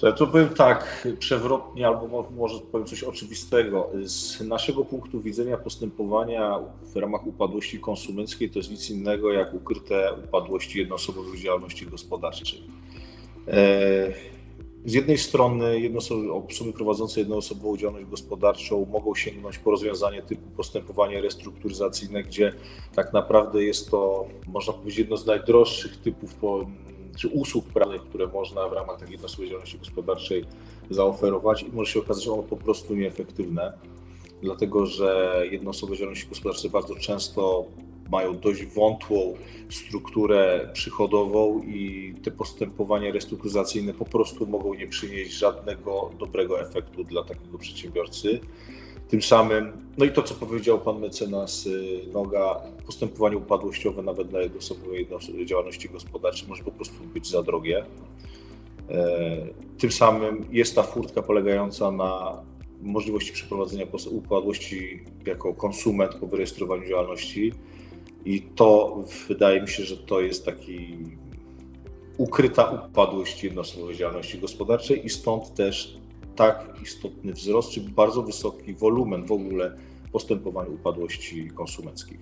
To powiem tak, przewrotnie, albo mo- może powiem coś oczywistego. Z naszego punktu widzenia postępowania w ramach upadłości konsumenckiej to jest nic innego jak ukryte upadłości jednoosobowych działalności gospodarczej. E, Z jednej strony jednoosoby, osoby prowadzące jednoosobową działalność gospodarczą mogą sięgnąć po rozwiązanie typu postępowanie restrukturyzacyjne, gdzie tak naprawdę jest to, można powiedzieć, jedno z najdroższych typów po, czy usług prawnych, które można w ramach takiej jednoosobowej działalności gospodarczej zaoferować i może się okazać, że ono po prostu nieefektywne, dlatego że jednoosobowe działalności gospodarcze bardzo często mają dość wątłą strukturę przychodową i te postępowania restrukturyzacyjne po prostu mogą nie przynieść żadnego dobrego efektu dla takiego przedsiębiorcy. Tym samym, no i to, co powiedział pan mecenas y, Noga, postępowanie upadłościowe nawet dla jednoosobowej jedno- działalności gospodarczej może po prostu być za drogie. E, Tym samym jest ta furtka polegająca na możliwości przeprowadzenia upadłości jako konsument po wyrejestrowaniu działalności i to wydaje mi się, że to jest taki ukryta upadłość jednoosobowej działalności gospodarczej i stąd też tak istotny wzrost, czy bardzo wysoki wolumen w ogóle postępowań upadłości konsumenckich.